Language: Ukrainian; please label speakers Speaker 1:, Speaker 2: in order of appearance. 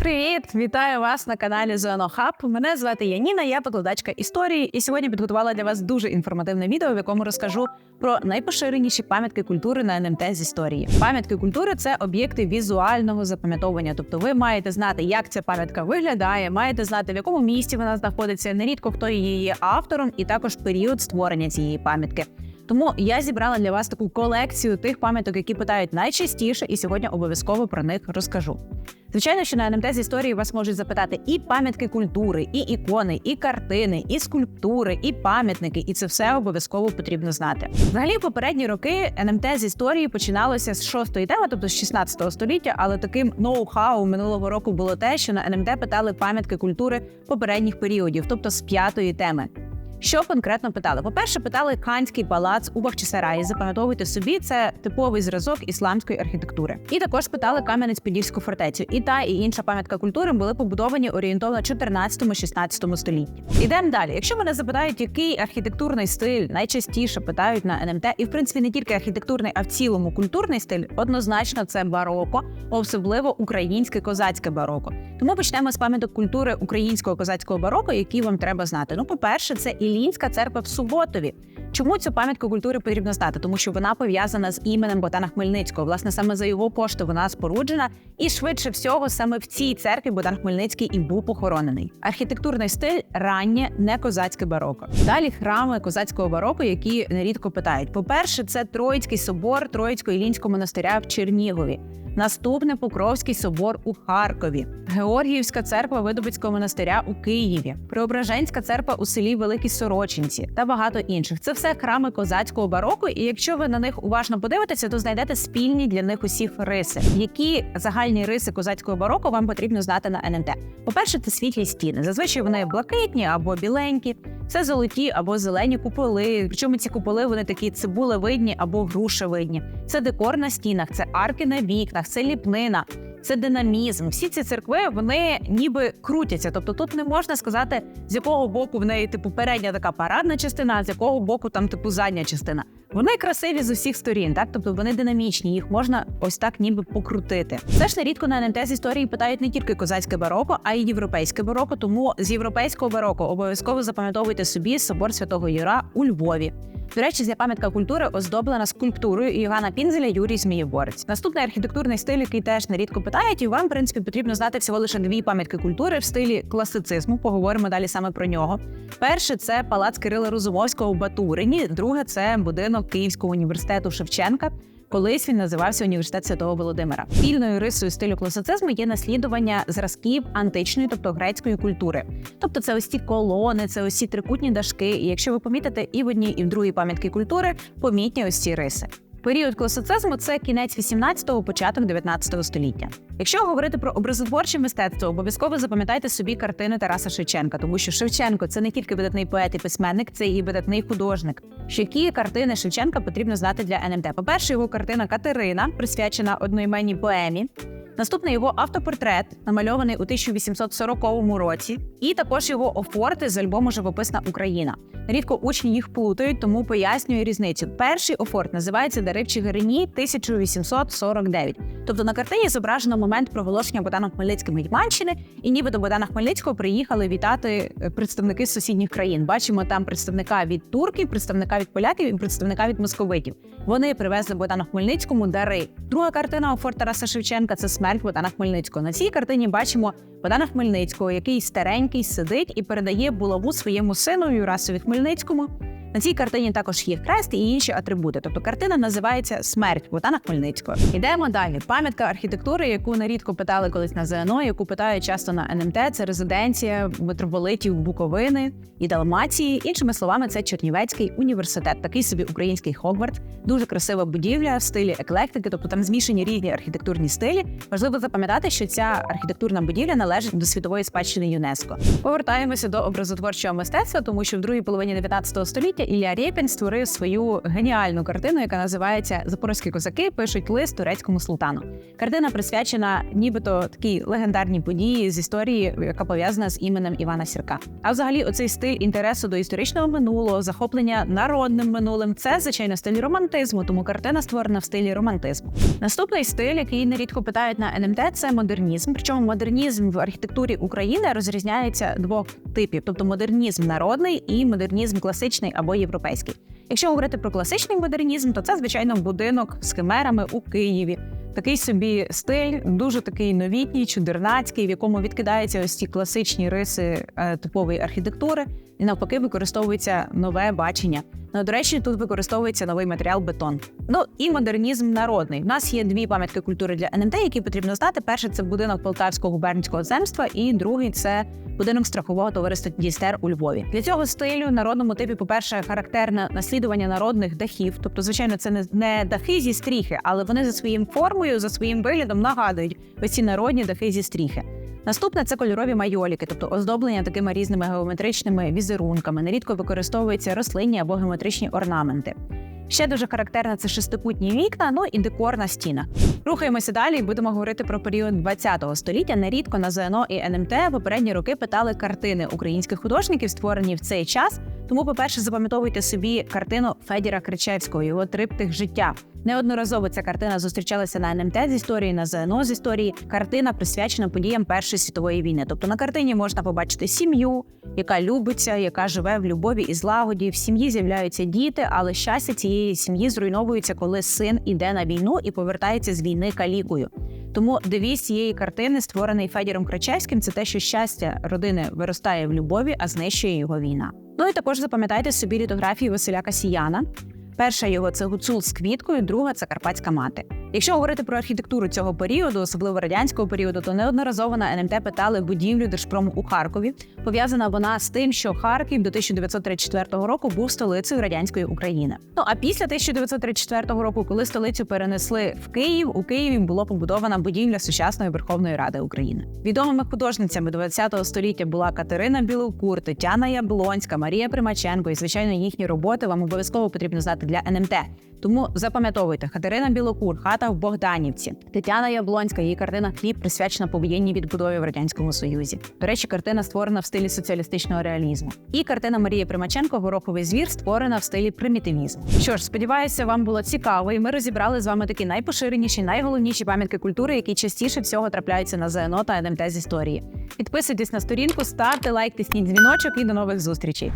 Speaker 1: привіт! Вітаю вас на каналі Зонохаб. Мене звати Яніна, я викладачка історії, і сьогодні підготувала для вас дуже інформативне відео, в якому розкажу про найпоширеніші пам'ятки культури на НМТ з історії. Пам'ятки культури це об'єкти візуального запам'ятовування. Тобто, ви маєте знати, як ця пам'ятка виглядає, маєте знати, в якому місці вона знаходиться, нерідко хто її є автором, і також період створення цієї пам'ятки. Тому я зібрала для вас таку колекцію тих пам'яток, які питають найчастіше, і сьогодні обов'язково про них розкажу. Звичайно, що на НМТ з історії вас можуть запитати і пам'ятки культури, і ікони, і картини, і скульптури, і пам'ятники, і це все обов'язково потрібно знати. Взагалі, в попередні роки НМТ з історії починалося з шостої теми, тобто з 16 століття. Але таким ноу-хау минулого року було те, що на НМТ питали пам'ятки культури попередніх періодів, тобто з п'ятої теми. Що конкретно питали? По-перше, питали Ханський палац у Бахчисараї. Запам'ятовуйте собі, це типовий зразок ісламської архітектури. І також питали Кам'янець-Подільську фортецю. І та і інша пам'ятка культури були побудовані орієнтовно 14-16 столітті. Ідемо далі. Якщо мене запитають, який архітектурний стиль найчастіше питають на НМТ, і в принципі не тільки архітектурний, а в цілому культурний стиль, однозначно це бароко, особливо українське козацьке бароко. Тому почнемо з пам'яток культури українського козацького бароко, які вам треба знати. Ну, по-перше, це Ілінська церква в Суботові. Чому цю пам'ятку культури потрібно знати? Тому що вона пов'язана з іменем Богдана Хмельницького. Власне, саме за його пошту вона споруджена, і швидше всього, саме в цій церкві Богдан Хмельницький і був похоронений. Архітектурний стиль раннє не козацьке бароко. Далі храми козацького бароко, які нерідко питають. По-перше, це Троїцький собор Троїцько-Ілінського монастиря в Чернігові. Наступне Покровський собор у Харкові, Георгіївська церква Видобицького монастиря у Києві, Преображенська церква у селі Великі Сорочинці та багато інших. Це все храми козацького бароку. І якщо ви на них уважно подивитеся, то знайдете спільні для них усіх риси. Які загальні риси козацького бароку вам потрібно знати на НМТ? По перше, це світлі стіни. Зазвичай вони блакитні або біленькі. Це золоті або зелені куполи. Причому ці куполи вони такі цибулевидні або грушевидні. Це декор на стінах, це арки на вікнах, це ліпнина. Це динамізм. Всі ці церкви вони ніби крутяться. Тобто тут не можна сказати, з якого боку в неї типу передня така парадна частина, а з якого боку там типу задня частина. Вони красиві з усіх сторін, так тобто вони динамічні, їх можна ось так ніби покрутити. Це ж нерідко на НМТ з історії питають не тільки козацьке бароко, а й європейське бароко. Тому з європейського бароко обов'язково запам'ятовуйте собі собор святого Юра у Львові. До речі, ця пам'ятка культури оздоблена скульптурою Івана Пінзеля Юрій Змієборець. Наступний архітектурний стиль, який теж нерідко питають, і вам, в принципі, потрібно знати всього лише дві пам'ятки культури в стилі класицизму. Поговоримо далі саме про нього. Перше це палац Кирила Розумовського у Батурині. Друге це будинок Київського університету Шевченка. Колись він називався університет Святого Володимира. Спільною рисою стилю класицизму є наслідування зразків античної, тобто грецької культури. Тобто, це ось ці колони, це ось ці трикутні дашки. І якщо ви помітите, і в одній, і в другій пам'ятки культури помітні ось ці риси. Період класицизму це кінець 18-го, початок 19-го століття. Якщо говорити про образотворче мистецтво, обов'язково запам'ятайте собі картини Тараса Шевченка, тому що Шевченко це не тільки видатний поет і письменник, це і видатний художник. Що які картини Шевченка потрібно знати для НМТ? По перше, його картина Катерина присвячена одноіменній поемі. Наступний його автопортрет, намальований у 1840 році, і також його офорти з альбому Живописна Україна. Рідко учні їх плутають, тому пояснюю різницю. Перший офорт називається Дари в Чигирині 1849. Тобто на картині зображено момент проголошення Богдана Хмельницьким Гетьманщини, і ніби до Богдана Хмельницького приїхали вітати е, представники з сусідніх країн. Бачимо там представника від турків, представника від поляків і представника від московитів. Вони привезли Богдану Хмельницькому дари. Друга картина офорт Тараса Шевченка це смерть Богдана Хмельницького. На цій картині бачимо Богдана Хмельницького, який старенький сидить і передає булаву своєму сину Юрасові Хмельницькому. На цій картині також є хрест і інші атрибути. Тобто картина називається Смерть Богдана Хмельницького. Йдемо далі. Пам'ятка архітектури, яку нерідко питали колись на ЗНО, яку питають часто на НМТ. Це резиденція митрополитів Буковини і Далмації. Іншими словами, це Чернівецький університет, такий собі український Хогвартс. Дуже красива будівля в стилі еклектики, тобто там змішані різні архітектурні стилі. Важливо запам'ятати, що ця архітектурна будівля належить до світової спадщини ЮНЕСКО. Повертаємося до образотворчого мистецтва, тому що в другій половині 19 століття століття Ілля Рєпін створив свою геніальну картину, яка називається Запорозькі козаки пишуть лист турецькому султану. Картина присвячена нібито такій легендарній події з історії, яка пов'язана з іменем Івана Сірка. А взагалі, оцей стиль інтересу до історичного минулого, захоплення народним минулим це звичайно стиль романтизму, тому картина створена в стилі романтизму. Наступний стиль, який нерідко питають на НМТ, це модернізм. Причому модернізм в архітектурі України розрізняється двох типів: тобто модернізм народний і модернізм класичний або європейський. Якщо говорити про класичний модернізм, то це звичайно будинок з химерами у Києві. Такий собі стиль, дуже такий новітній, чудернацький, в якому відкидаються ось ці класичні риси е, типової архітектури, навпаки використовується нове бачення. Ну, до речі, тут використовується новий матеріал бетон. Ну і модернізм народний. У нас є дві пам'ятки культури для НМТ, які потрібно знати. Перший це будинок Полтавського губернського земства, і другий це будинок страхового товариства Дістер у Львові. Для цього стилю народному типі, по-перше, характерне наслідування народних дахів. Тобто, звичайно, це не дахи зі стріхи, але вони за своїм формою, за своїм виглядом нагадують ось ці народні дахи зі стріхи. Наступне це кольорові майоліки, тобто оздоблення такими різними геометричними візерунками. Нерідко використовуються рослинні або геометричні орнаменти. Ще дуже характерно це шестикутні вікна, ну і декорна стіна. Рухаємося далі і будемо говорити про період 20-го століття. Нерідко на ЗНО і НМТ попередні роки питали картини українських художників, створені в цей час. Тому, по-перше, запам'ятовуйте собі картину Федіра Кричевського, його триптих життя. Неодноразово ця картина зустрічалася на НМТ з історії, на ЗНО з історії. Картина присвячена подіям Першої світової війни. Тобто на картині можна побачити сім'ю, яка любиться, яка живе в любові і злагоді. В сім'ї з'являються діти, але щастя цієї сім'ї зруйновується, коли син іде на війну і повертається з війни калікою. Тому девіз цієї картини, створений Федіром Кричевським, це те, що щастя родини виростає в любові, а знищує його війна. Ну і також запам'ятайте собі літографії Василя Касіяна. Перша його це гуцул з квіткою, друга це карпатська мати. Якщо говорити про архітектуру цього періоду, особливо радянського періоду, то неодноразово на НМТ питали будівлю Держпрому у Харкові. Пов'язана вона з тим, що Харків до 1934 року був столицею радянської України. Ну а після 1934 року, коли столицю перенесли в Київ, у Києві було побудована будівля сучасної Верховної Ради України. Відомими художницями ХХ століття була Катерина Білокур, Тетяна Яблонська, Марія Примаченко. І звичайно, їхні роботи вам обов'язково потрібно знати для НМТ. Тому запам'ятовуйте Катерина Білокур, хата в Богданівці, Тетяна Яблонська. Її картина Хліб присвячена повоєнній відбудові в радянському союзі. До речі, картина створена в стилі соціалістичного реалізму. І картина Марії Примаченко Гороховий звір створена в стилі примітивізму. Що ж, сподіваюся, вам було цікаво, і ми розібрали з вами такі найпоширеніші, найголовніші пам'ятки культури, які частіше всього трапляються на ЗНО та НМТ з історії. Підписуйтесь на сторінку, ставте лайк, тисніть дзвіночок і до нових зустрічей.